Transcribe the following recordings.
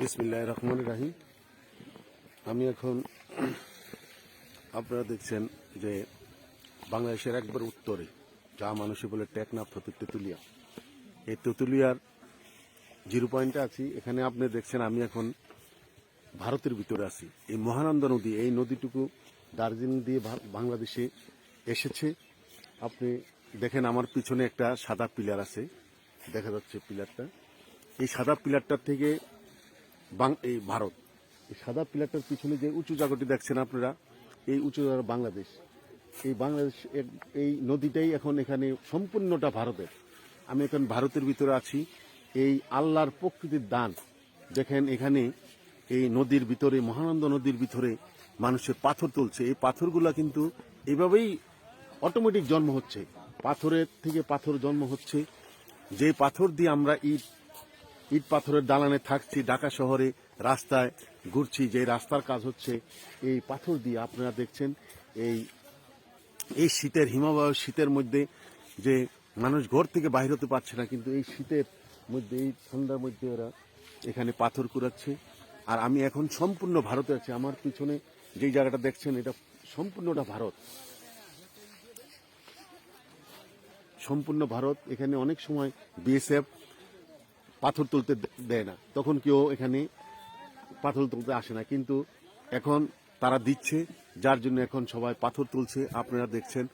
বিসমিল্লাহ রহমান রাহিম। আমি এখন আপনারা দেখছেন যে বাংলাদেশের একবার উত্তরে যা মানুষে বলে টেকনাফ ফতুর তেঁতুলিয়া। এই তেঁতুলিয়ার জিরো পয়েন্টে আছি। এখানে আপনি দেখছেন আমি এখন ভারতের ভিতরে আছি। এই মহানন্দা নদী, এই নদীটুকু দার্জিলিং দিয়ে বাংলাদেশে এসেছে। আপনি দেখেন আমার পিছনে একটা সাদা পিলার আছে। দেখা যাচ্ছে পিলারটা। এই সাদা পিলারটার থেকে এই ভারত। এই সাদা পিলারটার পিছনে যে উঁচু জায়গাটি দেখছেন আপনারা, এই উঁচু জায়গা বাংলাদেশ। এই বাংলাদেশ এই নদীটাই এখন এখানে সম্পূর্ণটা ভারতের। আমি এখন ভারতের ভিতরে আছি। এই আল্লাহর প্রকৃতির দান। দেখেন এখানে এই নদীর ভিতরে, মহানন্দ নদীর ভিতরে মানুষের পাথর তুলছে। এই পাথরগুলা কিন্তু এভাবেই অটোমেটিক জন্ম হচ্ছে। পাথরের থেকে পাথর জন্ম হচ্ছে। যে পাথর দিয়ে আমরা ইট ইট পাথরের দালানে থাকছি, ঢাকা শহরে রাস্তায় ঘুরছি যে রাস্তার কাজ হচ্ছে এই পাথর দিয়ে আপনারা দেখছেন এই এই শীতের হিমাবহ, শীতের মধ্যে যে মানুষ ঘর থেকে বাইর হতে পারছে না, কিন্তু এই শীতের মধ্যে, এই ঠান্ডার মধ্যে ওরা এখানে পাথর কুড়াচ্ছে। আর আমি এখন সম্পূর্ণ ভারতে আছি, আমার পিছনে যেই জায়গাটা দেখছেন, এটা সম্পূর্ণটা ভারত। সম্পূর্ণ ভারত, এখানে অনেক সময় বিএসএফ পাথর তুলতে দেয় না। তখন কেউ এখানে পাথর তুলতে আসে না। কিন্তু এখন তারা দিচ্ছে, যার জন্য এখন সবাই পাথর তুলছে। আপনারা দেখছেন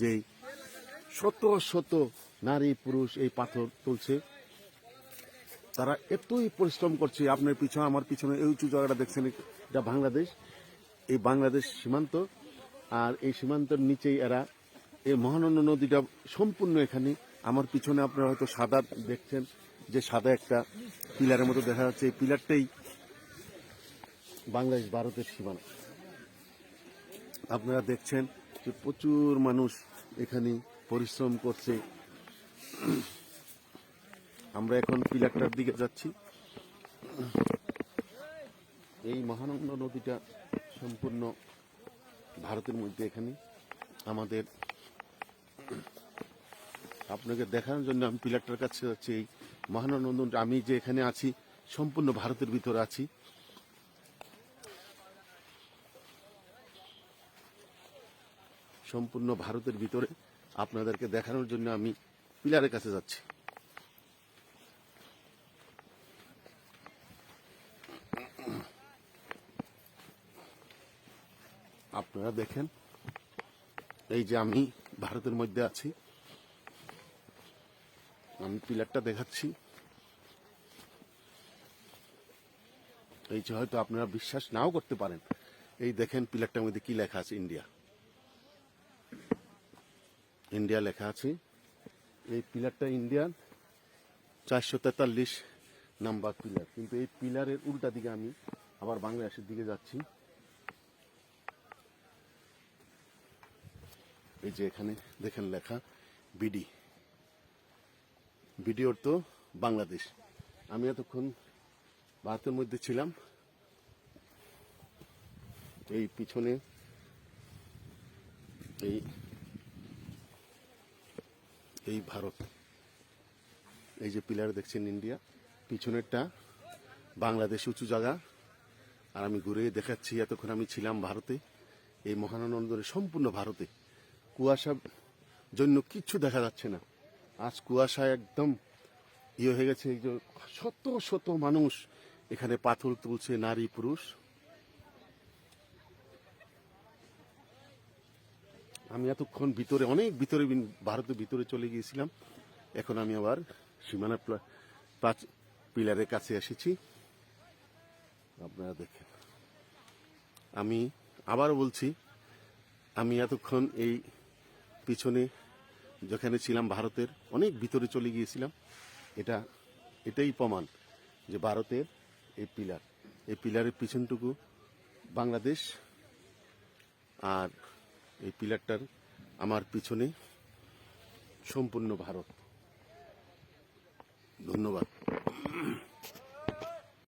যে শত শত নারী, পুরুষ এই পাথর তুলছে। তারা এতই পরিশ্রম করছে, আপনার পিছনে, আমার পিছনে, এই উঁচু জায়গাটা দেখছেন, এটা বাংলাদেশ। এই বাংলাদেশ সীমান্ত, আর এই সীমান্তের নিচেই এরা, এই মহানন্দ নদীটা সম্পূর্ণ এখানে। আমার পিছনে আপনারা হয়তো সাদা দেখছেন। যে সাদা একটা পিলারের মতো দেখা যাচ্ছে। এই পিলারটাই বাংলাদেশ ভারতের সীমানা। আপনারা দেখছেন যে প্রচুর মানুষ এখানে পরিশ্রম করছে। আমরা এখন পিলারটার দিকে যাচ্ছি। এই মহানন্দ নদীটা সম্পূর্ণ ভারতের মধ্যে এখানে। আমাদের আপনাকে দেখানোর জন্য আমি পিলারটার কাছে যাচ্ছি। এই মহানন্দ নদী আমি যে এখানে আছি, সম্পূর্ণ ভারতের ভিতরে আছি। সম্পূর্ণ ভারতের ভিতরে আপনাদেরকে দেখানোর জন্য আমি পিলারের কাছে যাচ্ছি। আপনারা দেখেন, এই যে আমি ভারতের মধ্যে আছি আমি পিলারটা দেখাচ্ছি। এই যে হয়তো আপনারা বিশ্বাস নাও করতে পারেন। এই দেখেন পিলারটার মধ্যে কি লেখা আছে ইন্ডিয়া ইন্ডিয়া লেখা আছে, এই পিলারটা ইন্ডিয়ান চারশো তেতাল্লিশ নাম্বার পিলার। কিন্তু এই পিলারের উল্টা দিকে আমি আবার বাংলাদেশের দিকে যাচ্ছি। এই যে এখানে দেখেন লেখা বিডি বিডি তো বাংলাদেশ। আমি এতক্ষণ ভারতের মধ্যে ছিলাম। এই পিছনে এই এই ভারত। এই যে পিলার দেখছেন ইন্ডিয়া, পিছনেরটা বাংলাদেশ উঁচু জায়গা। আর আমি ঘুরে দেখাচ্ছি এতক্ষণ আমি ছিলাম ভারতে, এই মহানন্দরে সম্পূর্ণ ভারতে। কুয়াশার জন্য কিচ্ছু দেখা যাচ্ছে না। আজ কুয়াশায় একদম ইয়ে হয়ে গেছে যে শত শত মানুষ এখানে পাথর তুলছে, নারী, পুরুষ। আমি এতক্ষণ ভিতরে, অনেক ভিতরে ভারতের ভিতরে চলে গিয়েছিলাম। এখন আমি আবার সীমানা পাঁচ পিলারের কাছে এসেছি। আপনারা দেখেন। আমি আবার বলছি, আমি এতক্ষণ এই পিছনে যেখানে ছিলাম ভারতের, অনেক ভিতরে চলে গিয়েছিলাম। এটা, এটাই প্রমাণ যে ভারতের এই পিলার। এই পিলারের পিছনটুকু বাংলাদেশ আর এই পিলারটার আমার পিছনে সম্পূর্ণ ভারত। ধন্যবাদ।